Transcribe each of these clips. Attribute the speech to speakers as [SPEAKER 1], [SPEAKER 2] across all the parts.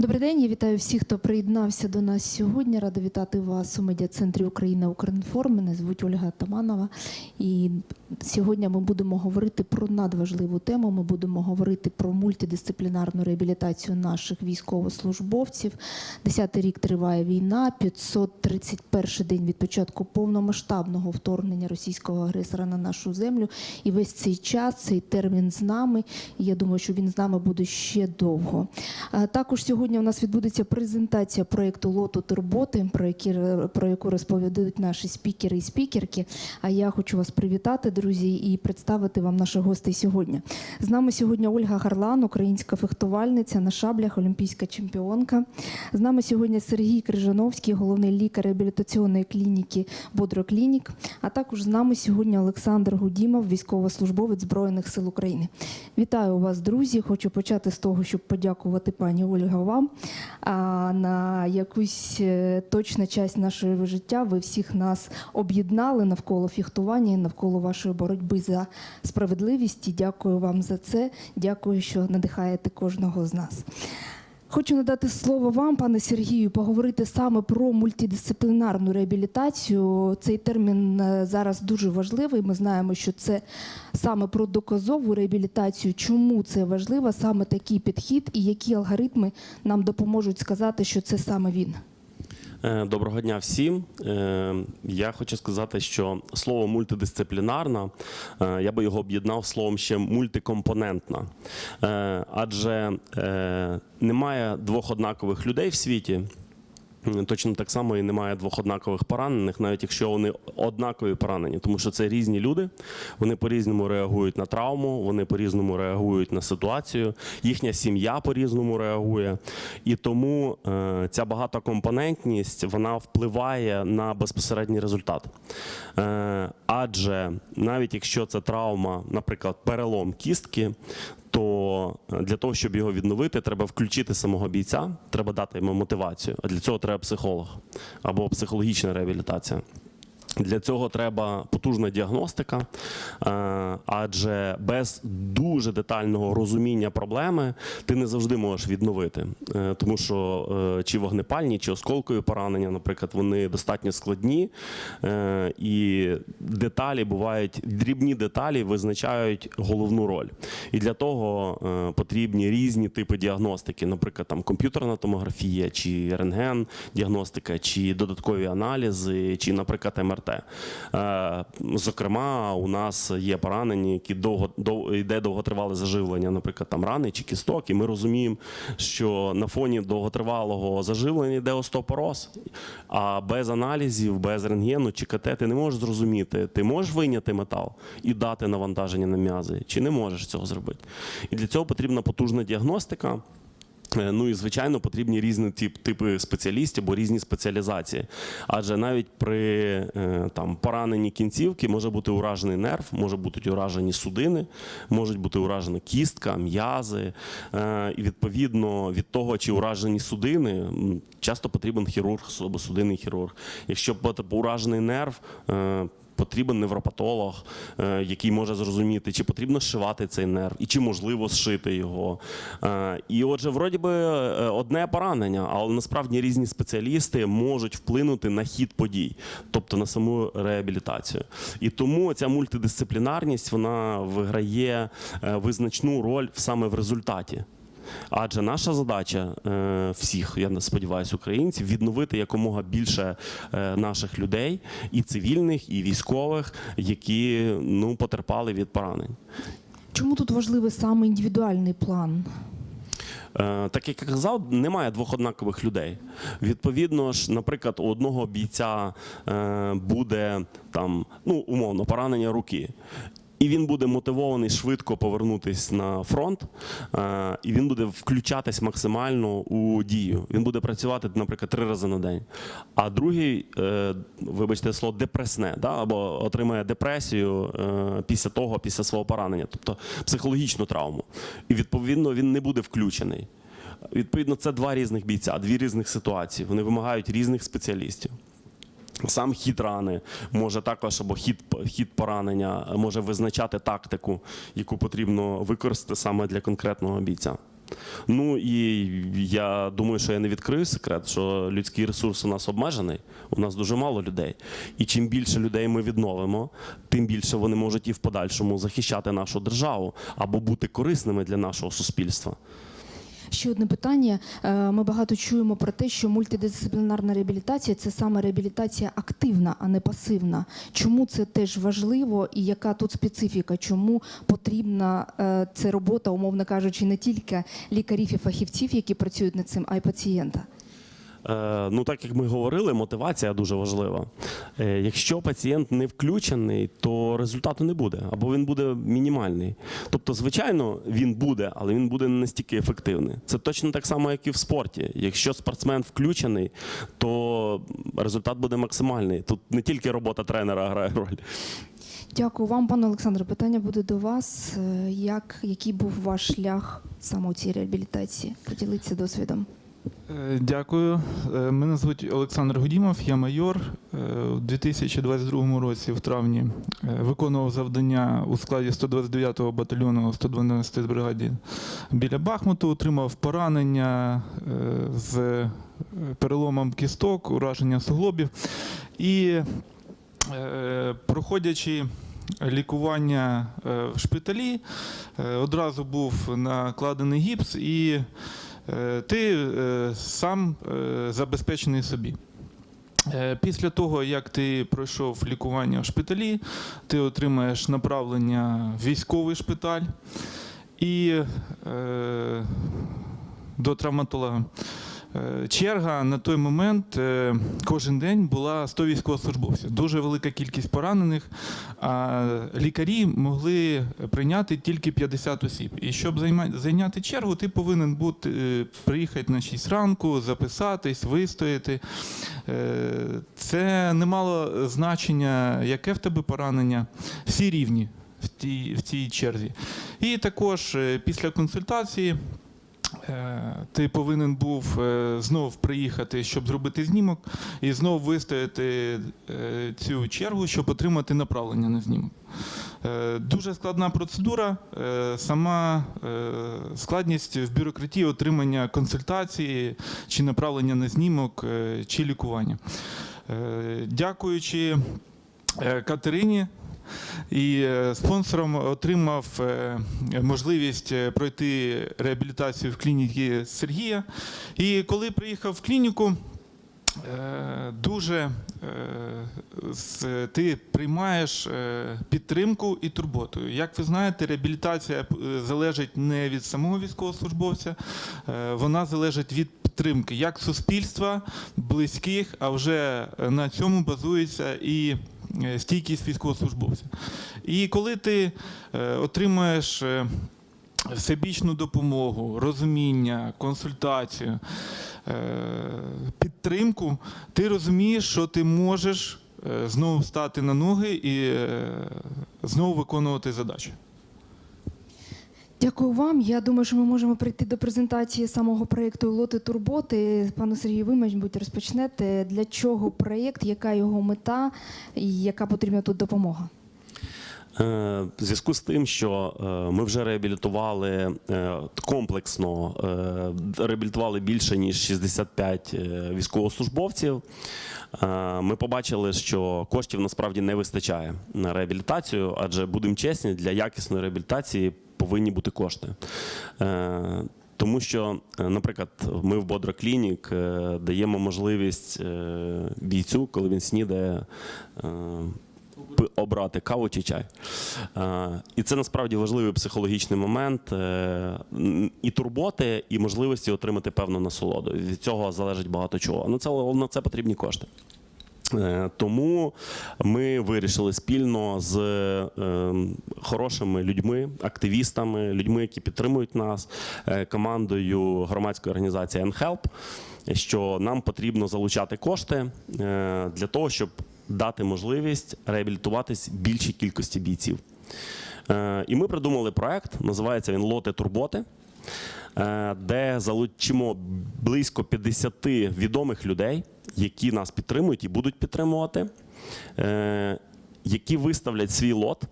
[SPEAKER 1] Добрий день, я вітаю всіх, хто приєднався до нас сьогодні. Рада вітати вас у медіа-центрі Україна Укрінформ. Мене звуть Ольга Таманова. І сьогодні ми будемо говорити про надважливу тему. Ми будемо говорити про мультидисциплінарну реабілітацію наших військовослужбовців. Десятий рік триває війна, 531 день від початку повномасштабного вторгнення російського агресора на нашу землю. І весь цей час, цей термін з нами. І я думаю, що він з нами буде ще довго. Також сьогодні у нас відбудеться презентація проєкту Лоту Турботи, про, які, про яку розповідають наші спікери і спікерки. А я хочу вас привітати, друзі, і представити вам наших гостей сьогодні. З нами сьогодні Ольга Гарлан, українська фехтувальниця на шаблях, олімпійська чемпіонка. З нами сьогодні Сергій Крижановський, головний лікар реабілітаційної клініки Бодроклінік. А також з нами сьогодні Олександр Гудімов, військовослужбовець Збройних сил України. Вітаю вас, друзі. Хочу почати з того, щоб подякувати пані Ольга вам. А на якусь е, точну часть нашого життя ви всіх нас об'єднали навколо фіхтування і навколо вашої боротьби за справедливість. І дякую вам за це. Дякую, що надихаєте кожного з нас. Хочу надати слово вам, пане Сергію, поговорити саме про мультидисциплінарну реабілітацію. Цей термін е, зараз дуже важливий. Ми знаємо, що це саме про доказову реабілітацію. Чому це важливо, саме такий підхід, і які алгоритми нам допоможуть сказати, що це саме він.
[SPEAKER 2] Е, Доброго дня всім. Е, Я хочу сказати, що слово мультидисциплінарна, е, я би його об'єднав словом ще мультикомпонентна. Адже немає двох однакових людей в світі. Точно так само і немає двох однакових поранених, навіть якщо вони однакові поранені, тому що це різні люди, вони по-різному реагують на травму, вони по-різному реагують на ситуацію, їхня сім'я по-різному реагує. І тому е, ця багатокомпонентність вона впливає на безпосередній результат. Е, адже навіть якщо це травма, наприклад, перелом кістки, то для того, щоб його відновити, треба включити самого бійця, треба дати йому мотивацію. А для цього треба психолог або психологічна реабілітація. Для цього треба потужна діагностика, е, адже без дуже детального розуміння проблеми ти не завжди можеш відновити. Е, Тому що е, чи вогнепальні, чи осколкові поранення, наприклад, вони достатньо складні, і деталі бувають, дрібні деталі визначають головну роль. І для того потрібні різні типи діагностики, наприклад, там комп'ютерна томографія, чи рентген діагностика, чи додаткові аналізи, чи, наприклад, МРТ. Е, Зокрема, у нас є поранені, які довго дов, йде довготривале заживлення, наприклад, там рани чи кісток, і ми розуміємо, що на фоні довготривалого заживлення йде остеопороз, а без аналізів, без рентгену чи КТ ти не можеш зрозуміти, ти можеш вийняти метал і дати навантаження на м'язи, чи не можеш цього зробити. І для цього потрібна потужна діагностика. Е, Ну і звичайно потрібні різні тип, типи спеціалістів або різні спеціалізації. Адже навіть при е, там пораненні кінцівки може бути уражений нерв, може бути уражені судини, можуть бути уражена кістка, м'язи. Е, І відповідно від того, чи уражені судини, часто потрібен хірург або судинний хірург. Якщо уражений нерв. Потрібен невропатолог, е, який може зрозуміти, чи потрібно зшивати цей нерв, і чи можливо зшити його. Е, І отже, вроді би е, одне поранення, але насправді різні спеціалісти можуть вплинути на хід подій, тобто на саму реабілітацію. І тому ця мультидисциплінарність вона виграє визначну роль саме в результаті. Адже наша задача е, всіх, я сподіваюся, українців відновити якомога більше е, наших людей, і цивільних, і військових, які ну потерпали від поранень.
[SPEAKER 1] Чому тут важливий саме індивідуальний план?
[SPEAKER 2] Е, Так як я казав, немає двох однакових людей. Відповідно ж, наприклад, у одного бійця буде там, ну умовно, поранення руки. І він буде мотивований швидко повернутися на фронт, е, і він буде включатись максимально у дію. Він буде працювати, наприклад, три рази на день. А другий, е, вибачте слово, депресне, або отримає депресію е, після того, після свого поранення, тобто психологічну травму. І відповідно він не буде включений. Відповідно, це два різних бійця, дві різних ситуації. Вони вимагають різних спеціалістів. Сам хід рани може також або хід, хід поранення може визначати тактику, яку потрібно використати саме для конкретного бійця. Ну і я думаю, що я не відкрию секрет, що людський ресурс у нас обмежений. У нас дуже мало людей. І чим більше людей ми відновимо, тим більше вони можуть і в подальшому захищати нашу державу або бути корисними для нашого суспільства.
[SPEAKER 1] Ще одне питання. Е, Ми багато чуємо про те, що мультидисциплінарна реабілітація це саме реабілітація активна, а не пасивна. Чому це теж важливо і яка тут специфіка? Чому потрібна ця це робота, умовно кажучи, не тільки лікарів і фахівців, які працюють над цим, а й пацієнта?
[SPEAKER 2] Е, Ну, так як ми говорили, мотивація дуже важлива. Е, Якщо пацієнт не включений, то результату не буде, або він буде мінімальний. Тобто, звичайно, він буде, але він буде не настільки ефективний. Це точно так само, як і в спорті. Якщо спортсмен включений, то результат буде максимальний. Тут не тільки робота тренера грає роль.
[SPEAKER 1] Дякую вам, пане Олександре. Питання буде до вас. Е, Як, який був ваш шлях саме у цій реабілітації? Поділіться досвідом.
[SPEAKER 3] Е, Дякую. Е, Мене звуть Олександр Гудімов, я майор. Е, У 2022 році в травні виконував завдання у складі 129-го батальйону 112-ї бригаді біля Бахмуту, отримав поранення з переломом кісток, ураження суглобів. І проходячи лікування в шпиталі, одразу був накладений гіпс і ти е, сам е, забезпечений собі. Е, Після того, як ти пройшов лікування в шпиталі, ти отримаєш направлення в військовий шпиталь і е, до травматолога. Е, Черга на той момент е, кожен день була 100 військовослужбовців. Дуже велика кількість поранених, а лікарі могли прийняти тільки 50 осіб. І щоб зайняти чергу, ти повинен бути е, приїхати на 6 ранку, записатись, вистояти. Це не мало значення, яке в тебе поранення. Всі рівні в тій, в цій черзі. І також після консультації. Е, Ти повинен був е, знов приїхати, щоб зробити знімок, і знов вистояти е, цю чергу, щоб отримати направлення на знімок. Дуже складна процедура. Сама складність в бюрократії отримання консультації чи направлення на знімок, чи лікування. Дякуючи Катерині. І е, спонсором отримав е, можливість е, пройти реабілітацію в клініці Сергія. І коли приїхав в клініку, дуже ти приймаєш підтримку і турботу. Як ви знаєте, реабілітація залежить не від самого військовослужбовця, вона залежить від підтримки як суспільства, близьких, а вже на цьому базується і стійкість військовослужбовця. І коли ти отримаєш отримуєш е, всебічну допомогу, розуміння, консультацію, е, підтримку, ти розумієш, що ти можеш е, знову стати на ноги і е, знову виконувати задачі.
[SPEAKER 1] Дякую вам. Я думаю, що ми можемо прийти до презентації самого проєкту Лоти Турботи. Пане Сергію, ви, мабуть, розпочнете. Для чого проєкт, яка його мета і яка потрібна тут допомога?
[SPEAKER 2] Е, В зв'язку з тим, що е, ми вже реабілітували е, комплексно, реабілітували більше ніж 65 е, військовослужбовців. Ми побачили, що коштів насправді не вистачає на реабілітацію, адже будемо чесні, для якісної реабілітації повинні бути кошти. Тому що, наприклад, ми в Бодро Клінік даємо можливість бійцю, коли він снідає, обрати каву чи чай. Е, І це насправді важливий психологічний момент е, і турботи, і можливості отримати певну насолоду. Від цього залежить багато чого. На це, на це потрібні кошти. Е, Тому ми вирішили спільно з хорошими людьми, активістами, людьми, які підтримують нас, командою громадської організації NHelp, що нам потрібно залучати кошти для того, щоб дати можливість реабілітуватись більшій кількості бійців. Е, І ми придумали проект, називається він Лоти Турботи. е, Де залучимо близько 50 відомих людей, які нас підтримують і будуть підтримувати, е, які виставлять свій лот.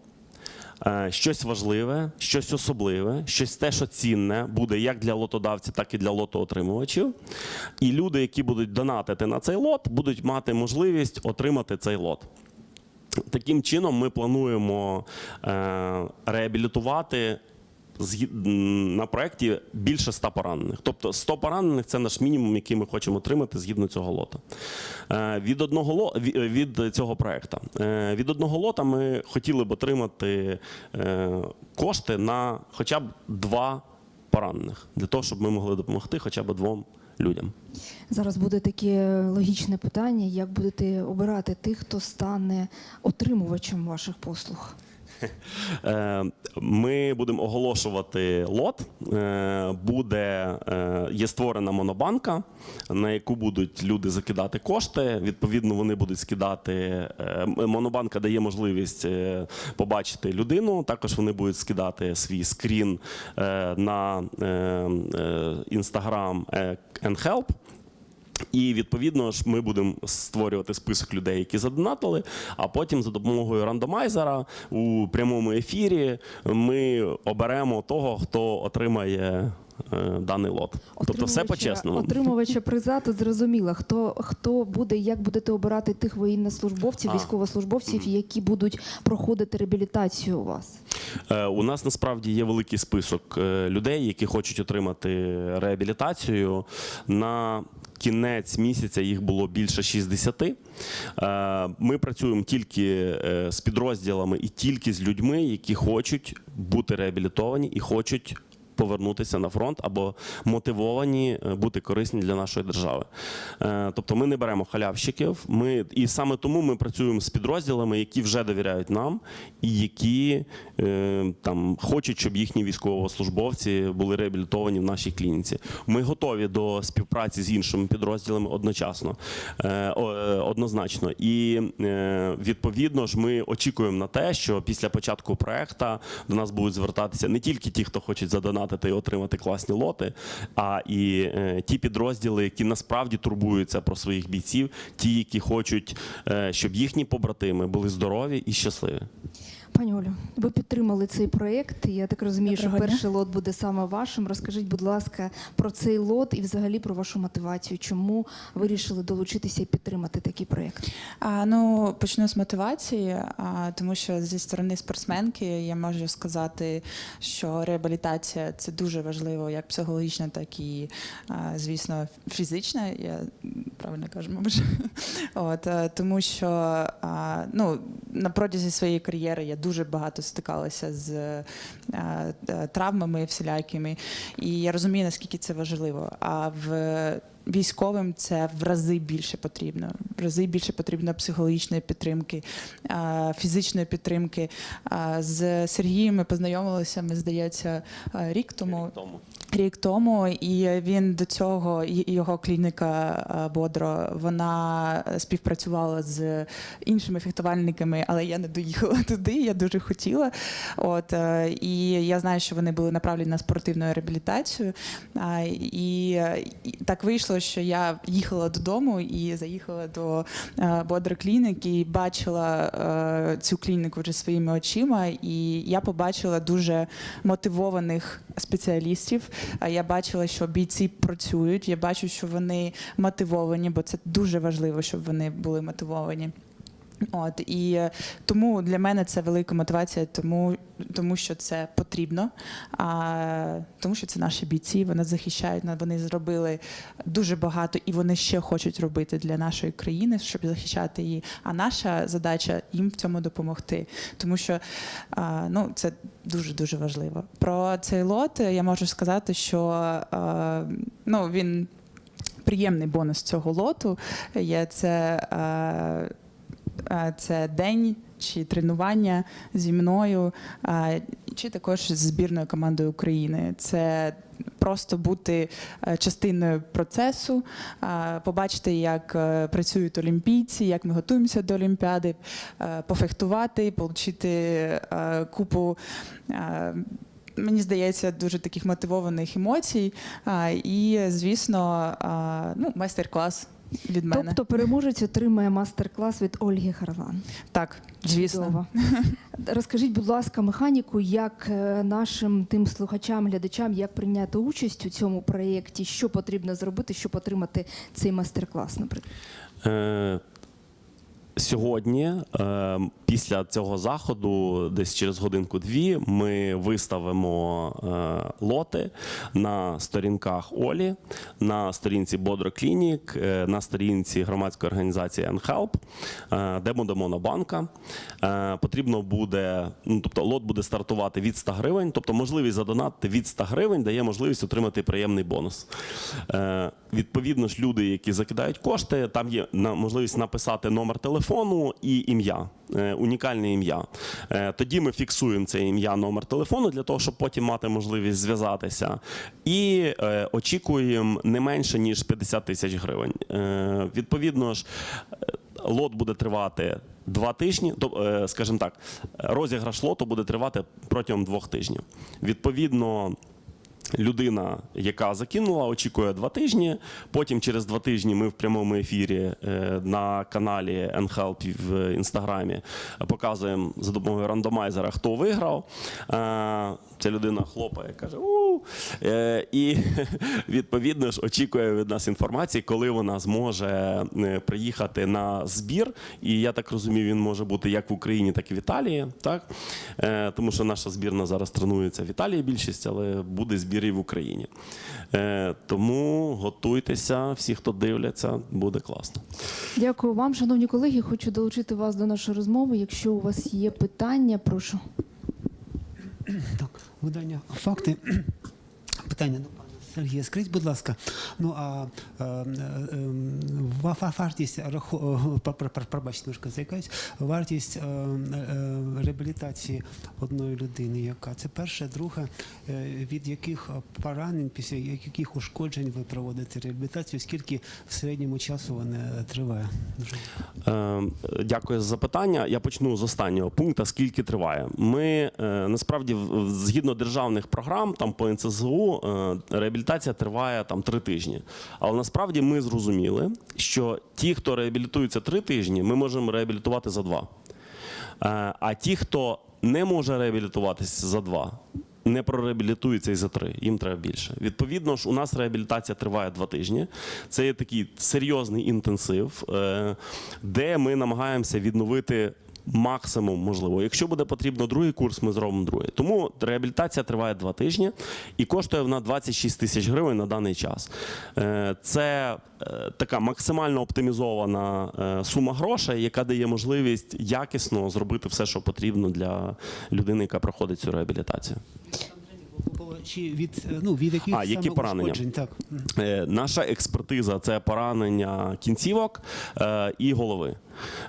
[SPEAKER 2] Е, щось важливе, щось особливе, щось те, що цінне буде як для лотодавців, так і для лотоотримувачів. І люди, які будуть донатити на цей лот, будуть мати можливість отримати цей лот. Таким чином, ми плануємо е, реабілітувати на проєкті більше 100 поранених. Тобто 100 поранених це наш мінімум, який ми хочемо отримати згідно цього лота. Е, від одного ло, від цього проєкту. Е, від одного лота ми хотіли б отримати е, кошти на хоча б два поранених, для того, щоб ми могли допомогти хоча б двом людям.
[SPEAKER 1] Зараз буде таке логічне питання: як будете обирати тих, хто стане отримувачем ваших послуг?
[SPEAKER 2] Е, Ми будемо оголошувати лот. Е, Буде е, є створена монобанка, на яку будуть люди закидати кошти. Відповідно, вони будуть скидати. Монобанка дає можливість побачити людину. Також вони будуть скидати свій скрін на інстаграм Help. І відповідно ж ми будемо створювати список людей, які задонатили. А потім за допомогою рандомайзера у прямому ефірі ми оберемо того, хто отримає е, даний лот. Тобто, все
[SPEAKER 1] Отримувача-
[SPEAKER 2] по-чесному.
[SPEAKER 1] Отримувача приза тут зрозуміло, хто, хто буде, як будете обирати тих воєннослужбовців,
[SPEAKER 2] А.
[SPEAKER 1] військовослужбовців, які будуть проходити реабілітацію у вас.
[SPEAKER 2] Е, У нас насправді є великий список е, людей, які хочуть отримати реабілітацію. На кінець місяця їх було більше 60. Е, Ми працюємо тільки е, з підрозділами і тільки з людьми, які хочуть бути реабілітовані і хочуть. Повернутися на фронт або мотивовані е, бути корисні для нашої держави. Е, Тобто ми не беремо халявщиків. Ми і саме тому ми працюємо з підрозділами, які вже довіряють нам, і які е, там хочуть, щоб їхні військовослужбовці були реабілітовані в нашій клініці. Ми готові до співпраці з іншими підрозділами одночасно, однозначно. І відповідно ж ми очікуємо на те, що після початку проекту до нас будуть звертатися не тільки ті, хто хочуть задонатити і отримати класні лоти, а і е, ті підрозділи, які насправді турбуються про своїх бійців, ті, які хочуть, е, щоб їхні побратими були здорові і щасливі.
[SPEAKER 1] Пані Олю, ви підтримали цей проєкт. Я так розумію,
[SPEAKER 4] Доброго
[SPEAKER 1] що
[SPEAKER 4] дня.
[SPEAKER 1] перший лот буде саме вашим. Розкажіть, будь ласка, про цей лот і взагалі про вашу мотивацію. Чому вирішили долучитися і підтримати такий проєкт?
[SPEAKER 4] А, ну, почну з мотивації, а, тому що зі сторони спортсменки я можу сказати, що реабілітація це дуже важливо, як психологічна, так і, а, звісно, фізична. Я правильно кажу, мабуть. От, е, тому що а, ну, на протязі своєї кар'єри я дуже багато стикалася з е, е, травмами всілякими, і я розумію, наскільки це важливо. А в військовим це в рази більше потрібно. В рази більше потрібно психологічної підтримки, фізичної підтримки. З Сергієм ми познайомилися, ми здається, рік тому. Рік тому, і він до цього і його клініка Бодро вона співпрацювала з іншими фехтувальниками, але я не доїхала туди. Я дуже хотіла. От е, і я знаю, що вони були направлені на спортивну реабілітацію. І так вийшло, що я їхала додому і заїхала до е, Бодро клінік і бачила е, цю клініку вже своїми очима. І я побачила дуже мотивованих спеціалістів. Я бачила, що бійці працюють. Я бачу, що вони мотивовані, бо це дуже важливо, щоб вони були мотивовані. От і е, тому для мене це велика мотивація, тому, тому що це потрібно, а, тому що це наші бійці, вони захищають, вони зробили дуже багато і вони ще хочуть робити для нашої країни, щоб захищати її. А наша задача їм в цьому допомогти, тому що а, ну, це дуже дуже важливо. Про цей лот я можу сказати, що а, ну, він приємний бонус цього лоту. Є це. а, це день чи тренування зі мною, чи також з збірною командою України. Це просто бути е, частиною процесу, побачити, як е, працюють олімпійці, як ми готуємося до Олімпіади, е, пофехтувати, отримати е, купу. е, Мені здається, дуже таких мотивованих емоцій. І, звісно, ну, майстер-клас від мене.
[SPEAKER 1] Тобто переможець отримає мастер-клас від Ольги Харлан.
[SPEAKER 4] так, звісно.
[SPEAKER 1] Чудово. Розкажіть, будь ласка, механіку, як е, нашим тим слухачам, глядачам, як прийняти участь у цьому проєкті, що потрібно зробити, щоб отримати цей мастер-клас, наприклад.
[SPEAKER 2] Е, Сьогодні, е, після цього заходу, десь через годинку-дві, ми виставимо е, лоти на сторінках Олі, на сторінці Бодро Клінік, е, на сторінці громадської організації NHelp, е, де буде монобанка. Потрібно буде, ну тобто лот буде стартувати від 100 гривень, тобто можливість задонатити від 100 гривень дає можливість отримати приємний бонус. Відповідно ж, люди, які закидають кошти, там є можливість написати номер телефону і ім'я, е, унікальне ім'я. Е, Тоді ми фіксуємо це ім'я, номер телефону для того, щоб потім мати можливість зв'язатися. І е, очікуємо не менше ніж 50 тисяч гривень. Відповідно ж, лот буде тривати. Два тижні, скажімо так, розіграш лоту буде тривати протягом двох тижнів. Відповідно, людина, яка закинула, очікує два тижні. Потім через два тижні ми в прямому ефірі е, на каналі NHelp в інстаграмі показуємо за допомогою рандомайзера, хто виграв. Ця людина хлопає, каже у Е, і відповідно ж очікує від нас інформації, коли вона зможе е, приїхати на збір. І я так розумію, він може бути як в Україні, так і в Італії. Так? Е, Тому що наша збірна зараз тренується в Італії більшість, але буде збір і в Україні. Е, Тому готуйтеся, всі, хто дивляться, буде класно.
[SPEAKER 1] Дякую вам, шановні колеги. Хочу долучити вас до нашої розмови. Якщо у вас є питання, прошу.
[SPEAKER 5] Так, видання факти. Питання до пана Сергія. Скажіть, будь ласка, ну а вартість пробачте, заякаюсь, вартість е, е, реабілітації одної людини, яка це перше, друге, е, від яких поранень, після яких ушкоджень ви проводите реабілітацію, скільки в середньому часу вона триває?
[SPEAKER 2] Дякую за запитання. Я почну з останнього пункту. Скільки триває? Ми насправді згідно державних програм, там по НЦЗУ е, реабілітація триває там три тижні. Але насправді ми зрозуміли, що ті, хто реабілітується три тижні, ми можемо реабілітувати за два. Е, А ті, хто не може реабілітуватися за два, не прореабілітуються і за три, їм треба більше. Відповідно ж, у нас реабілітація триває два тижні. Це є такий серйозний інтенсив, е, де ми намагаємося відновити. Максимум можливо. Якщо буде потрібно другий курс, ми зробимо другий. Тому реабілітація триває два тижні і коштує вона 26 тисяч гривень на даний час. Е, Це е, така максимально оптимізована е, сума грошей, яка дає можливість якісно зробити все, що потрібно для людини, яка проходить цю реабілітацію.
[SPEAKER 5] Чи від е, ну від яких
[SPEAKER 2] А, які
[SPEAKER 5] саме
[SPEAKER 2] поранення?
[SPEAKER 5] ушкоджень? Так.
[SPEAKER 2] Е, Наша експертиза це поранення кінцівок е, і голови.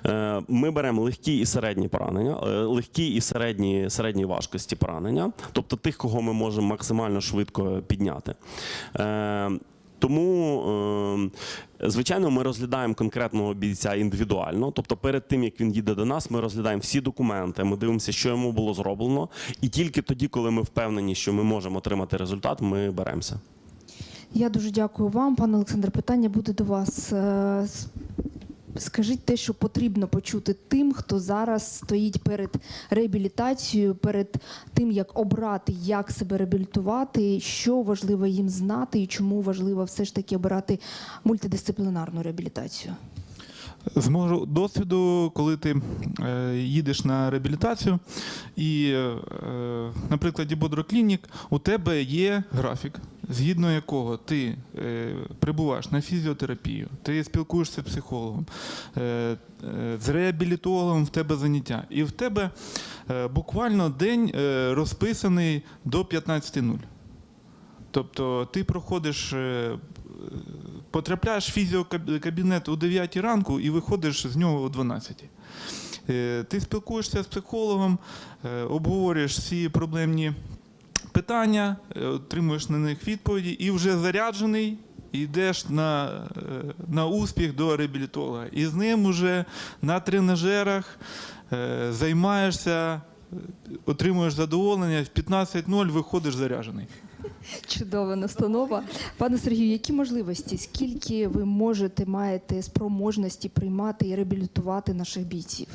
[SPEAKER 2] Е, Ми беремо легкі і середні поранення, е, легкі і середні, середні важкості поранення, тобто тих, кого ми можемо максимально швидко підняти. Е, Тому, е, звичайно, ми розглядаємо конкретного бійця індивідуально. Тобто, перед тим як він їде до нас, ми розглядаємо всі документи, ми дивимося, що йому було зроблено, і тільки тоді, коли ми впевнені, що ми можемо отримати результат, ми беремося.
[SPEAKER 1] Я дуже дякую вам, пане Олександр. Питання буде до вас. Скажіть те, що потрібно почути тим, хто зараз стоїть перед реабілітацією, перед тим, як обрати, як себе реабілітувати, що важливо їм знати і чому важливо все ж таки обирати мультидисциплінарну реабілітацію.
[SPEAKER 3] З мого досвіду, коли ти е, їдеш на реабілітацію, і, е, на прикладі Бодроклінік, у тебе є графік, згідно якого ти е, прибуваєш на фізіотерапію, ти спілкуєшся з психологом, е, е, з реабілітологом в тебе заняття. І в тебе е, буквально день е, розписаний до 15.00. Тобто ти проходиш, е, потрапляєш в фізіокабінет о 9 ранку і виходиш з нього о 12. Е, Ти спілкуєшся з психологом, е, обговорюєш всі проблемні питання, е, отримуєш на них відповіді і вже заряджений. Йдеш на, е, на успіх до реабілітолога. І з ним уже на тренажерах е, займаєшся, отримуєш задоволення, в 15.00 виходиш заряджений.
[SPEAKER 1] Чудова настанова. Пане Сергію, які можливості, скільки ви можете, маєте спроможності приймати і реабілітувати наших бійців?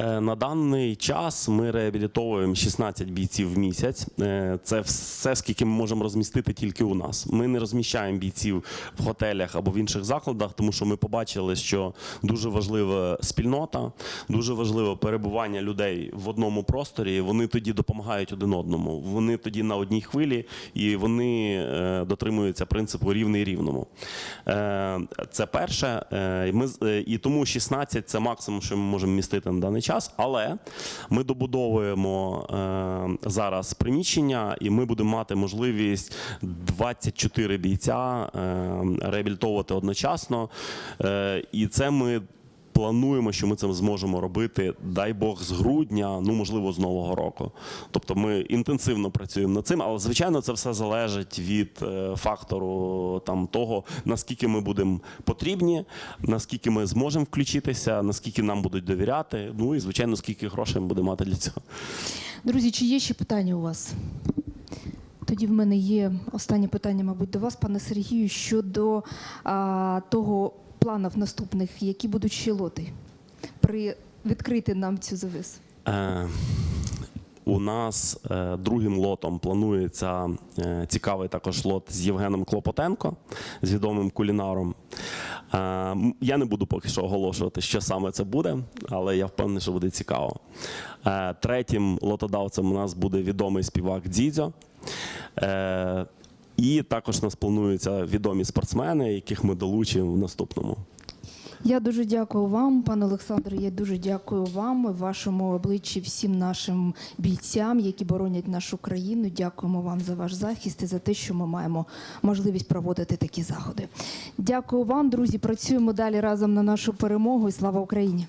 [SPEAKER 2] Е, На даний час ми реабілітовуємо 16 бійців в місяць. Е, Це все, скільки ми можемо розмістити тільки у нас. Ми не розміщаємо бійців в готелях або в інших закладах, тому що ми побачили, що дуже важлива спільнота, дуже важливе перебування людей в одному просторі. Вони тоді допомагають один одному. Вони тоді на одній хвилі і вони е, дотримуються принципу рівний рівному. Це перше. І тому 16 це максимум, що ми можемо містити на даний час. Але ми добудовуємо е, зараз приміщення, і ми будемо мати можливість 24 бійця е, реабілітовувати одночасно. Е, і це ми. Плануємо, що ми це зможемо робити, дай Бог, з грудня, ну можливо, з нового року. Тобто ми інтенсивно працюємо над цим, але звичайно це все залежить від е, фактору там того, наскільки ми будемо потрібні, наскільки ми зможемо включитися, наскільки нам будуть довіряти. Ну і звичайно, скільки грошей ми будемо мати для цього.
[SPEAKER 1] Друзі, чи є ще питання у вас? Тоді в мене є останнє питання, мабуть, до вас, пане Сергію, щодо а, того планів наступних, які будуть ще лоти при відкрити нам цю завісу.
[SPEAKER 2] Е, у нас е, другим лотом планується е, цікавий також лот з Євгеном Клопотенко, з відомим кулінаром. Е, я не буду поки що оголошувати, що саме це буде, але я впевнений, що буде цікаво. Е, третім лотодавцем у нас буде відомий співак Дзідзьо. Е, і також нас плануються відомі спортсмени, яких ми долучимо в наступному.
[SPEAKER 1] Я дуже дякую вам, пане Олександре. Я дуже дякую вам, вашому обличчі, всім нашим бійцям, які боронять нашу країну. Дякуємо вам за ваш захист і за те, що ми маємо можливість проводити такі заходи. Дякую вам, друзі. Працюємо далі разом на нашу перемогу. І слава Україні!